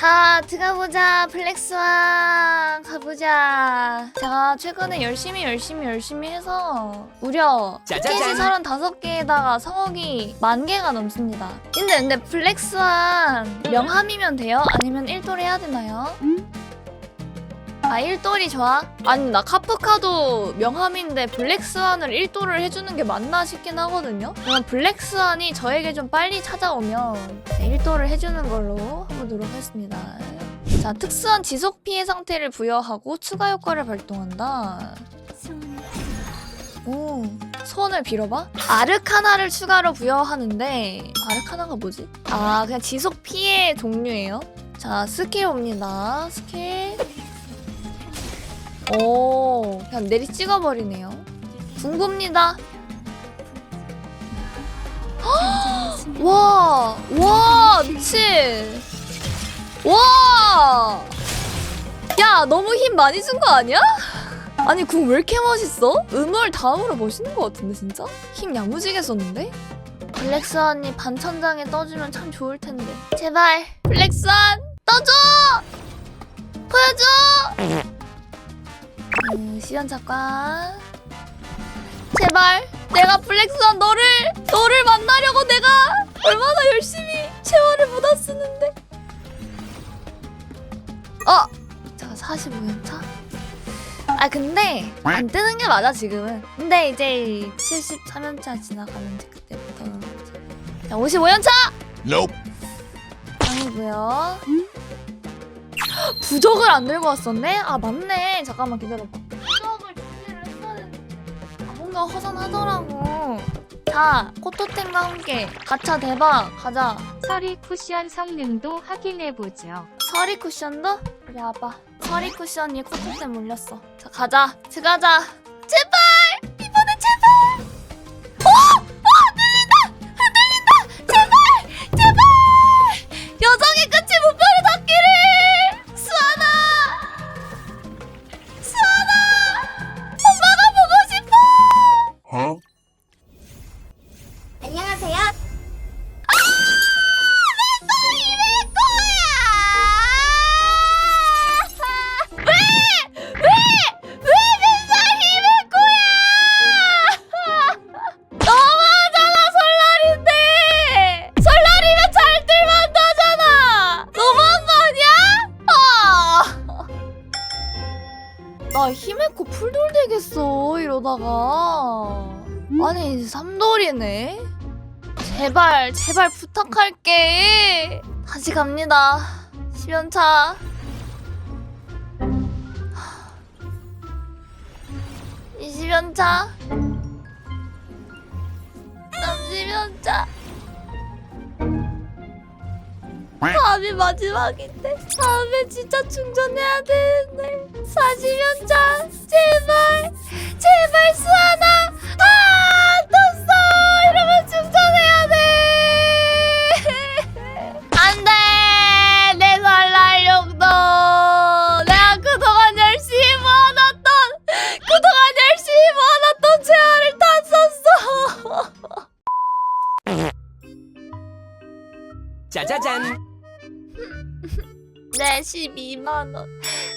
자 들어가보자 플렉스왕 가보자 제가 최근에 열심히 열심히 열심히 해서 무려 짜자잔. 티켓이 35개에다가 성억이 만 개가 넘습니다 근데 근데 플렉스왕 명함이면 돼요? 아니면 1돌 해야 되나요? 아 1돌이 좋아? 아니 나 카프카도 명함인데 블랙스완을 1돌을 해주는 게 맞나 싶긴 하거든요 그럼 블랙스완이 저에게 좀 빨리 찾아오면 1돌을 해주는 걸로 해보도록 하겠습니다 자 특수한 지속 피해 상태를 부여하고 추가 효과를 발동한다 오 소원을 빌어봐? 아르카나를 추가로 부여하는데 아르카나가 뭐지? 아 그냥 지속 피해 종류예요 자 스킬 옵니다 스킬 오, 그냥 내리 찍어버리네요. 궁금니다. 와, 와, 미친. 와! 야, 너무 힘 많이 준 거 아니야? 아니, 궁 왜 이렇게 멋있어? 음월 다음으로 멋있는 것 같은데, 진짜? 힘 야무지게 썼는데? 블랙스완이 반천장에 떠주면 참 좋을 텐데. 제발, 블랙스완, 떠줘! 보여줘! 음, 시연 작가. 제발 내가 블랙스완 너를 너를 만나려고 내가 얼마나 열심히 세월을 묻어 쓰는데. 어, 자 45연차. 아 근데 안 뜨는 게 맞아 지금은. 근데 이제 73연차 지나가면 이제 그때부터. 자 55연차 Nope. 아니고요. 부적을 안 들고 왔었네? 아 맞네. 잠깐만 기다려봐. 아, 뭔가 허전하더라고. 자, 코토템과 함께 가차 대박 가자. 서리 쿠션 성능도 확인해보죠. 서리 쿠션도? 그래 와봐. 서리 쿠션이 코토템 올렸어. 자 가자. 들어가자. 제발 나 힘의 코 풀돌 되겠어 이러다가. 아니 삼돌이네? 제발 제발 부탁할게. 다시 갑니다. 10연차. 20연차 30연차 다음이 마지막인데 다음에 진짜 충전해야 되는데 40연차 제발 제발 수아나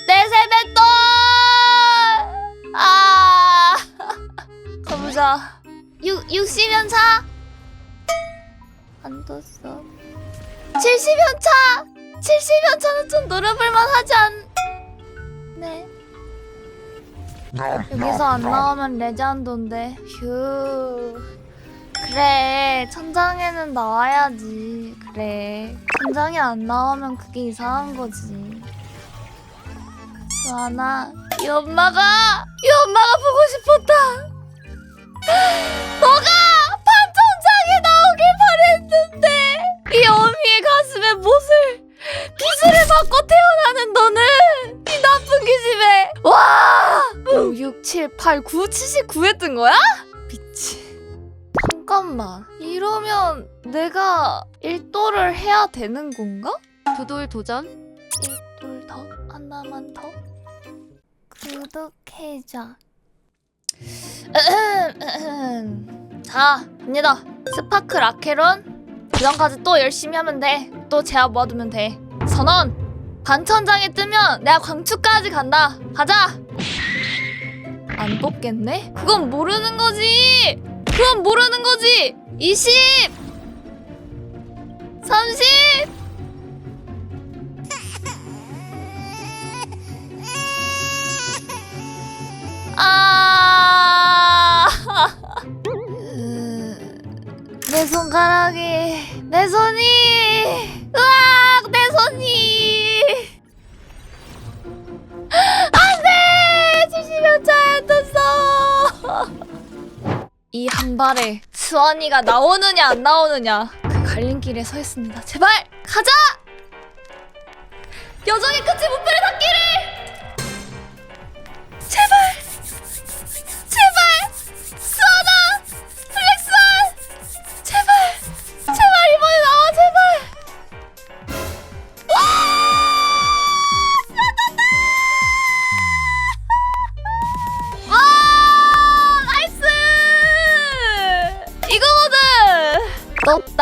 내 세뱃돈 아. 가보자. 6, 60연 차? 안 떴어. 70연 차! 70연 차는 좀 노려볼만 하지 않... 네. 여기서 안 나오면 레전드인데. 휴. 그래. 천장에는 나와야지. 그래. 천장에 안 나오면 그게 이상한 거지 수아나 이 엄마가 이 엄마가 보고 싶었다 너가 판천장에 나오길 바랬는데 이 어미의 가슴에 못을 기술을 받고 태어나는 너는 이 나쁜 기집애 와 5, 6, 7, 8, 9, 79에 뜬 거야? 미치 잠깐만 이러면 내가 일도를 해야 되는 건가? 두돌 도전? 일돌 더? 하나만 더? 구독해줘 자 갑니다 스파크 라케론 그 전까지 또 열심히 하면 돼 또 제압 모아두면 돼 선언 반천장에 뜨면 내가 광추까지 간다. 가자. 안 뽑겠네? 그건 모르는 거지. 그건 모르는 거지. 20 30 내 손가락이. 내 손이. 으악! 내 손이. 안돼! 70여 차에 떴어 이 한 발에 수환이가 나오느냐 안 나오느냐. 그 갈림길에 서 있습니다. 제발 가자! 여정의 끝이 무뼈를 닿기를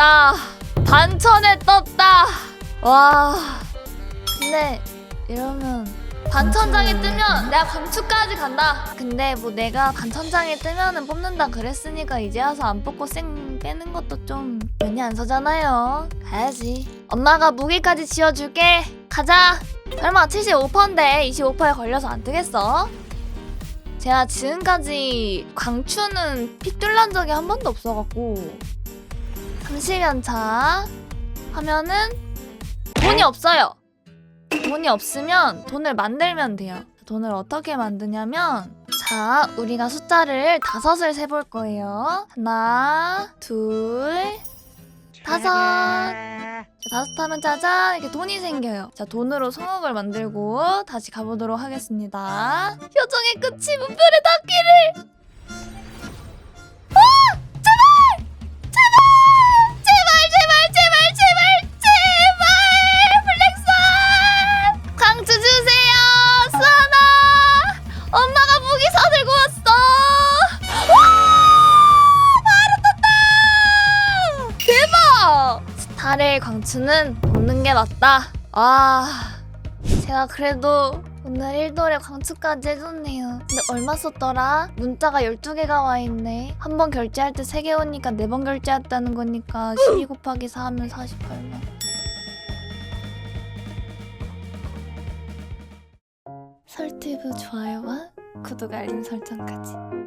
떴다 반천에 떴다 와 근데 이러면 반천장에 뜨면 내가 광추까지 간다. 근데 뭐 내가 반천장에 뜨면은 뽑는다 그랬으니까 이제 와서 안 뽑고 쌩 빼는 것도 좀 면이 안 서잖아요. 가야지. 엄마가 무기까지 지어줄게. 가자. 설마 75%인데 25%에 걸려서 안 뜨겠어? 제가 지금까지 광추는 픽 뚫난 적이 한 번도 없어갖고 30연차 하면은 돈이 없어요. 돈이 없으면 돈을 만들면 돼요. 돈을 어떻게 만드냐면 자, 우리가 숫자를 다섯을 세볼 거예요. 하나, 둘, 다섯. 자, 다섯 하면 짜잔 이렇게 돈이 생겨요. 자, 돈으로 성옥을 만들고 다시 가보도록 하겠습니다. 효정의 끝이 무뼈를 닿기를. 엄마가 무기 사들고 왔어! 와! 바로 떴다! 대박! 스타레일 광추는 돕는 게 맞다. 아, 제가 그래도 오늘 1돌에 광추까지 해줬네요. 근데 얼마 썼더라? 문자가 12개가 와 있네. 한 번 결제할 때 3개 오니까 4번 결제했다는 거니까 12 곱하기 4 하면 48만. 설티브 좋아요와 구독 알림 설정까지.